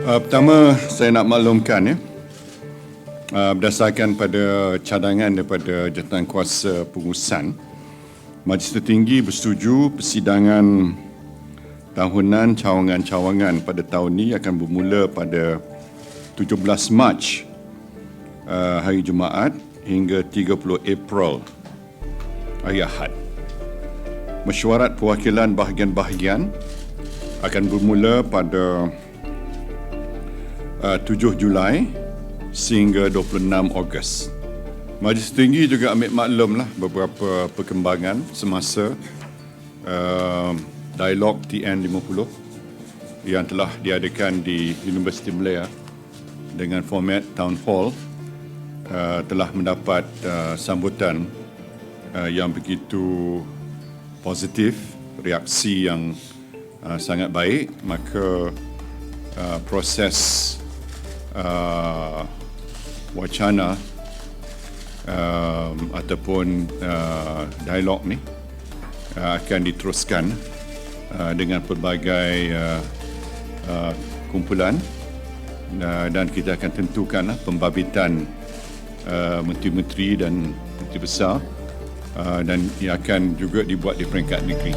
Uh, pertama saya nak maklumkan ya uh, berdasarkan pada cadangan daripada jawatan kuasa pengurusan Majlis Tertinggi bersetuju persidangan tahunan cawangan-cawangan pada tahun ini akan bermula pada 17 Mac uh, hari Jumaat hingga 30 April hari Ahad. Mesyuarat perwakilan bahagian-bahagian akan bermula pada uh, 7 Julai sehingga 26 Ogos. Majlis Tinggi juga ambil maklum lah beberapa perkembangan semasa uh, dialog TN50 yang telah diadakan di Universiti Malaya dengan format town hall uh, telah mendapat uh, sambutan uh, yang begitu positif, reaksi yang uh, sangat baik, maka uh, proses uh, wacana uh, ataupun uh, dialog ni uh, akan diteruskan uh, dengan pelbagai uh, uh, kumpulan uh, dan kita akan tentukan uh, pembabitan uh, menteri-menteri dan menteri besar uh, dan ia akan juga dibuat di peringkat negeri.